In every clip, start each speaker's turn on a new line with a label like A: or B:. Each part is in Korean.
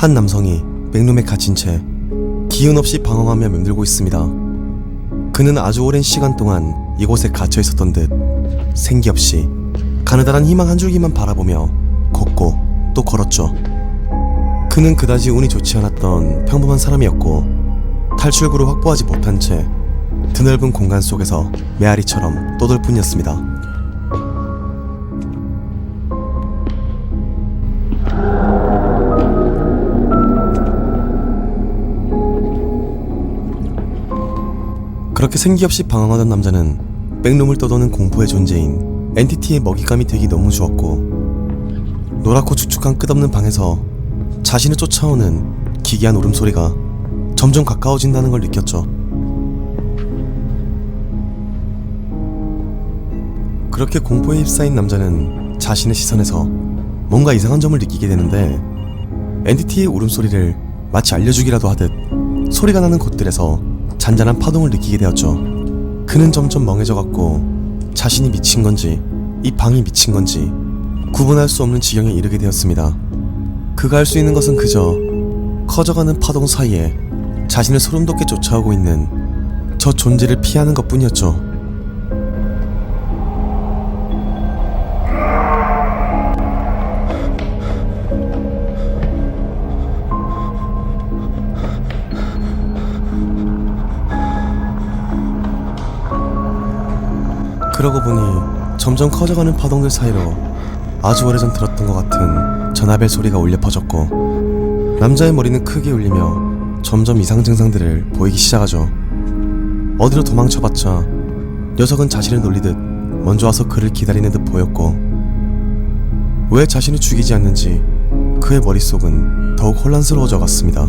A: 한 남성이 백룸에 갇힌 채 기운 없이 방황하며 맴들고 있습니다. 그는 아주 오랜 시간 동안 이곳에 갇혀 있었던 듯 생기 없이 가느다란 희망 한 줄기만 바라보며 걷고 또 걸었죠. 그는 그다지 운이 좋지 않았던 평범한 사람이었고 탈출구를 확보하지 못한 채 드넓은 공간 속에서 메아리처럼 떠돌 뿐이었습니다. 그렇게 생기 없이 방황하던 남자는 백룸을 떠도는 공포의 존재인 엔티티의 먹잇감이 되기 너무 좋았고 노랗고 축축한 끝없는 방에서 자신을 쫓아오는 기괴한 울음소리가 점점 가까워진다는 걸 느꼈죠. 그렇게 공포에 휩싸인 남자는 자신의 시선에서 뭔가 이상한 점을 느끼게 되는데 엔티티의 울음소리를 마치 알려주기라도 하듯 소리가 나는 곳들에서 잔잔한 파동을 느끼게 되었죠. 그는 점점 멍해져갔고 자신이 미친 건지 이 방이 미친 건지 구분할 수 없는 지경에 이르게 되었습니다. 그가 할 수 있는 것은 그저 커져가는 파동 사이에 자신을 소름 돋게 쫓아오고 있는 저 존재를 피하는 것 뿐이었죠. 그러고 보니 점점 커져가는 파동들 사이로 아주 오래전 들었던 것 같은 전화벨 소리가 울려 퍼졌고 남자의 머리는 크게 울리며 점점 이상 증상들을 보이기 시작하죠. 어디로 도망쳐봤자 녀석은 자신을 놀리듯 먼저 와서 그를 기다리는 듯 보였고 왜 자신을 죽이지 않는지 그의 머릿속은 더욱 혼란스러워져 갔습니다.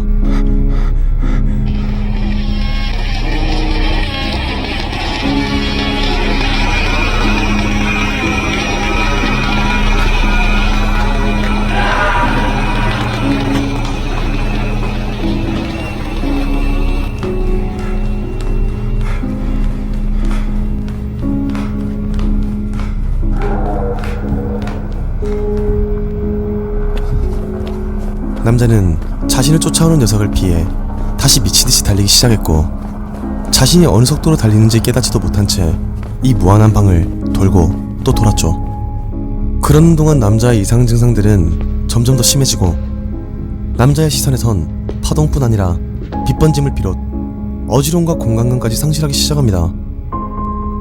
A: 남자는 자신을 쫓아오는 녀석을 피해 다시 미치듯이 달리기 시작했고 자신이 어느 속도로 달리는지 깨닫지도 못한 채 이 무한한 방을 돌고 또 돌았죠. 그러는 동안 남자의 이상 증상들은 점점 더 심해지고 남자의 시선에선 파동뿐 아니라 빗번짐을 비롯 어지러움과 공간감까지 상실하기 시작합니다.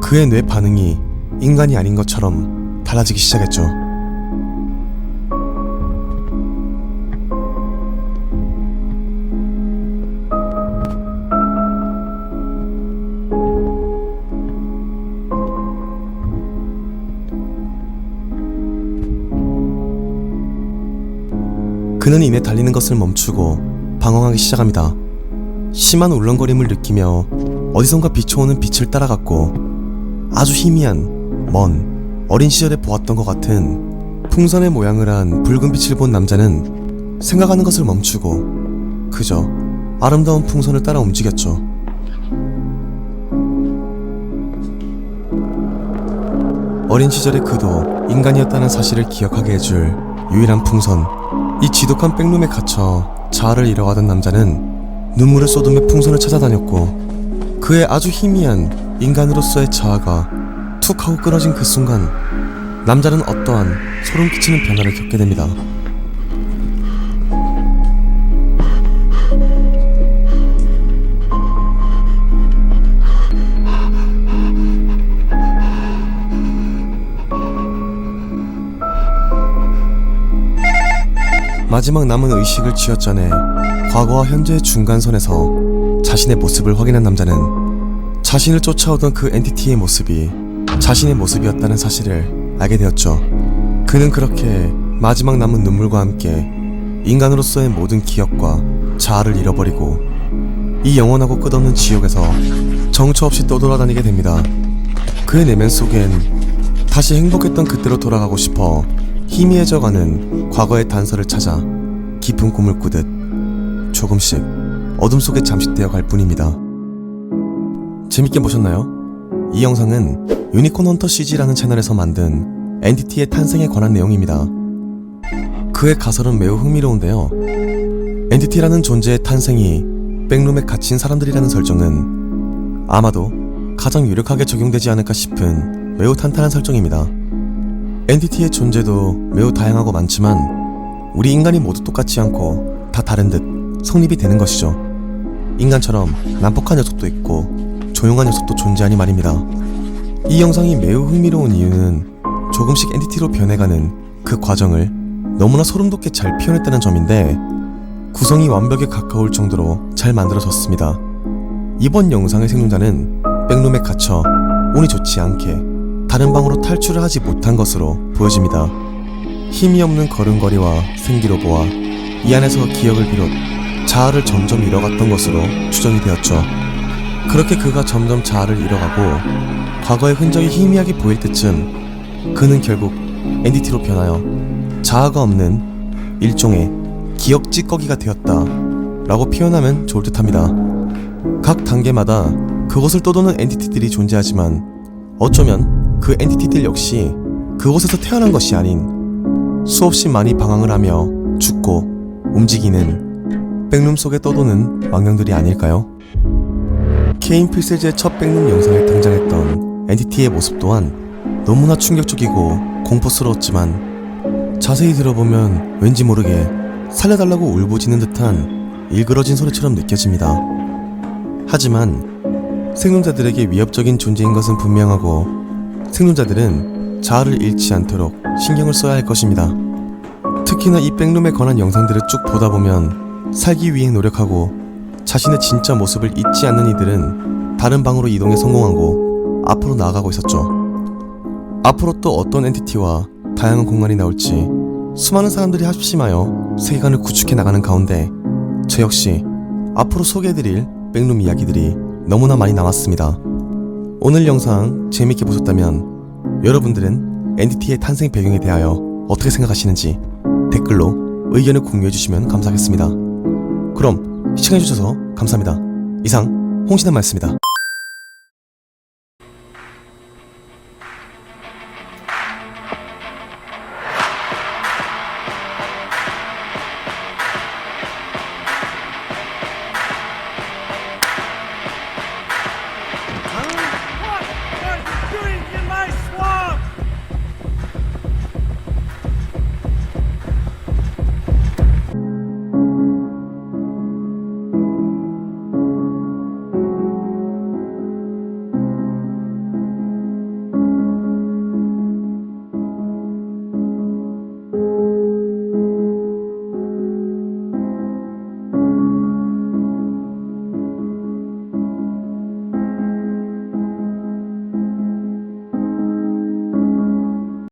A: 그의 뇌 반응이 인간이 아닌 것처럼 달라지기 시작했죠. 그는 이내 달리는 것을 멈추고 방황하기 시작합니다. 심한 울렁거림을 느끼며 어디선가 비춰오는 빛을 따라갔고 아주 희미한 먼 어린 시절에 보았던 것 같은 풍선의 모양을 한 붉은 빛을 본 남자는 생각하는 것을 멈추고 그저 아름다운 풍선을 따라 움직였죠. 어린 시절의 그도 인간이었다는 사실을 기억하게 해줄 유일한 풍선 이 지독한 백룸에 갇혀 자아를 잃어가던 남자는 눈물을 쏟으며 풍선을 찾아다녔고 그의 아주 희미한 인간으로서의 자아가 툭 하고 끊어진 그 순간 남자는 어떠한 소름 끼치는 변화를 겪게 됩니다. 마지막 남은 의식을 쥐어짜내 과거와 현재의 중간선에서 자신의 모습을 확인한 남자는 자신을 쫓아오던 그 엔티티의 모습이 자신의 모습이었다는 사실을 알게 되었죠. 그는 그렇게 마지막 남은 눈물과 함께 인간으로서의 모든 기억과 자아를 잃어버리고 이 영원하고 끝없는 지옥에서 정처 없이 떠돌아다니게 됩니다. 그의 내면 속엔 다시 행복했던 그때로 돌아가고 싶어 희미해져가는 과거의 단서를 찾아 깊은 꿈을 꾸듯 조금씩 어둠 속에 잠식되어 갈 뿐입니다. 재밌게 보셨나요? 이 영상은 유니콘 헌터 CG라는 채널에서 만든 엔티티의 탄생에 관한 내용입니다. 그의 가설은 매우 흥미로운데요. 엔티티라는 존재의 탄생이 백룸에 갇힌 사람들이라는 설정은 아마도 가장 유력하게 적용되지 않을까 싶은 매우 탄탄한 설정입니다. 엔티티의 존재도 매우 다양하고 많지만 우리 인간이 모두 똑같지 않고 다 다른 듯 성립이 되는 것이죠. 인간처럼 난폭한 녀석도 있고 조용한 녀석도 존재하니 말입니다. 이 영상이 매우 흥미로운 이유는 조금씩 엔티티로 변해가는 그 과정을 너무나 소름 돋게 잘 표현했다는 점인데 구성이 완벽에 가까울 정도로 잘 만들어졌습니다. 이번 영상의 생존자는 백룸에 갇혀 운이 좋지 않게 다른 방으로 탈출을 하지 못한 것으로 보여집니다. 힘이 없는 걸음걸이와 생기로보아 이 안에서 기억을 비롯 자아를 점점 잃어갔던 것으로 추정이 되었죠. 그렇게 그가 점점 자아를 잃어가고 과거의 흔적이 희미하게 보일 때쯤 그는 결국 엔디티로 변하여 자아가 없는 일종의 기억 찌꺼기가 되었다 라고 표현하면 좋을 듯 합니다. 각 단계마다 그곳을 떠도는 엔티티들이 존재하지만 어쩌면 그 엔티티들 역시 그곳에서 태어난 것이 아닌 수없이 많이 방황을 하며 죽고 움직이는 백룸 속에 떠도는 망령들이 아닐까요? 케인 필세즈의 첫 백룸 영상에 등장했던 엔티티의 모습 또한 너무나 충격적이고 공포스러웠지만 자세히 들어보면 왠지 모르게 살려달라고 울부짖는 듯한 일그러진 소리처럼 느껴집니다. 하지만 생존자들에게 위협적인 존재인 것은 분명하고 생존자들은 자아를 잃지 않도록 신경을 써야 할 것입니다. 특히나 이 백룸에 관한 영상들을 쭉 보다 보면 살기 위해 노력하고 자신의 진짜 모습을 잊지 않는 이들은 다른 방으로 이동에 성공하고 앞으로 나아가고 있었죠. 앞으로 또 어떤 엔티티와 다양한 공간이 나올지 수많은 사람들이 합심하여 세계관을 구축해 나가는 가운데 저 역시 앞으로 소개해드릴 백룸 이야기들이 너무나 많이 남았습니다. 오늘 영상 재밌게 보셨다면 여러분들은 엔티티의 탄생 배경에 대하여 어떻게 생각하시는지 댓글로 의견을 공유해주시면 감사하겠습니다. 그럼 시청해주셔서 감사합니다. 이상 홍신한 말씀입니다.